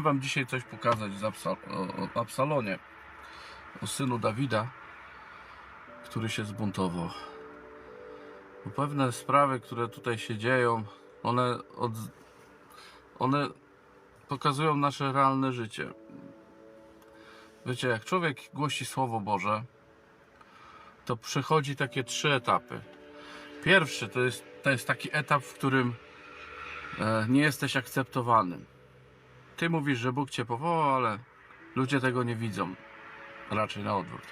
Wam dzisiaj coś pokazać z Absa- o, Absalonie, o synu Dawida, który się zbuntował. Bo pewne sprawy, które tutaj się dzieją, one, od, one pokazują nasze realne życie. Wiecie, jak człowiek głosi Słowo Boże, to przechodzi takie trzy etapy. Pierwszy to jest, to jest taki etap, w którym e, nie jesteś akceptowany. Ty mówisz, że Bóg cię powołał, ale ludzie tego nie widzą. Raczej na odwrót.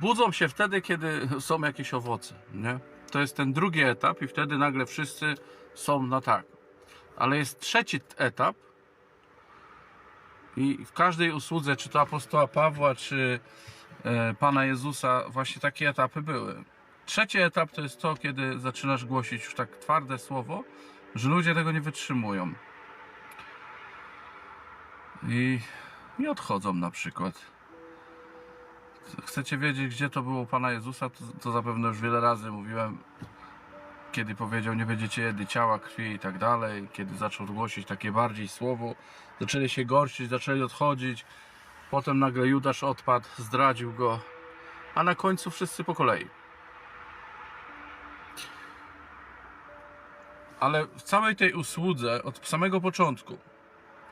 Budzą się wtedy, kiedy są jakieś owoce, nie? To jest ten drugi etap i wtedy nagle wszyscy są na tak. Ale jest trzeci etap i w każdej usłudze, czy to apostoła Pawła, czy e, Pana Jezusa, właśnie takie etapy były. Trzeci etap to jest to, kiedy zaczynasz głosić już tak twarde słowo, że ludzie tego nie wytrzymują. I, i odchodzą na przykład. Chcecie wiedzieć, gdzie to było Pana Jezusa? To, to zapewne już wiele razy mówiłem, kiedy powiedział, nie będziecie jedli ciała, krwi i tak dalej, kiedy zaczął głosić takie bardziej słowo, zaczęli się gorszyć, zaczęli odchodzić, potem nagle Judasz odpadł, zdradził go, a na końcu wszyscy po kolei. Ale w całej tej usłudze, od samego początku,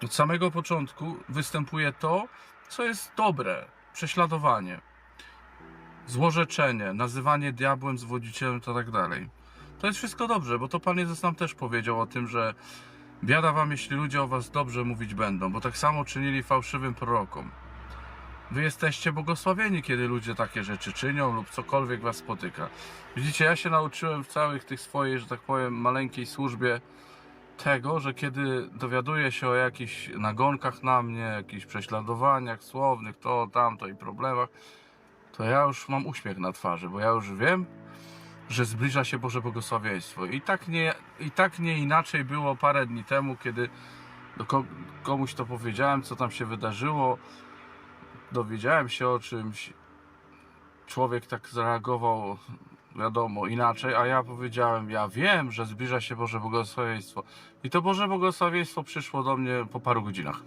od samego początku występuje to, co jest dobre. Prześladowanie, złorzeczenie, nazywanie diabłem, zwodzicielem i tak dalej. To jest wszystko dobrze, bo to Pan Jezus nam też powiedział o tym, że biada wam, jeśli ludzie o was dobrze mówić będą, bo tak samo czynili fałszywym prorokom. Wy jesteście błogosławieni, kiedy ludzie takie rzeczy czynią lub cokolwiek was spotyka. Widzicie, ja się nauczyłem w całych tych swojej, że tak powiem, maleńkiej służbie tego, że kiedy dowiaduję się o jakichś nagonkach na mnie, jakichś prześladowaniach słownych, to, tamto i problemach, to ja już mam uśmiech na twarzy, bo ja już wiem, że zbliża się Boże błogosławieństwo. I tak nie, i tak nie inaczej było parę dni temu, kiedy komuś to powiedziałem, co tam się wydarzyło, dowiedziałem się o czymś, człowiek tak zareagował, wiadomo, inaczej, a ja powiedziałem, ja wiem, że zbliża się Boże błogosławieństwo. I to Boże błogosławieństwo przyszło do mnie po paru godzinach.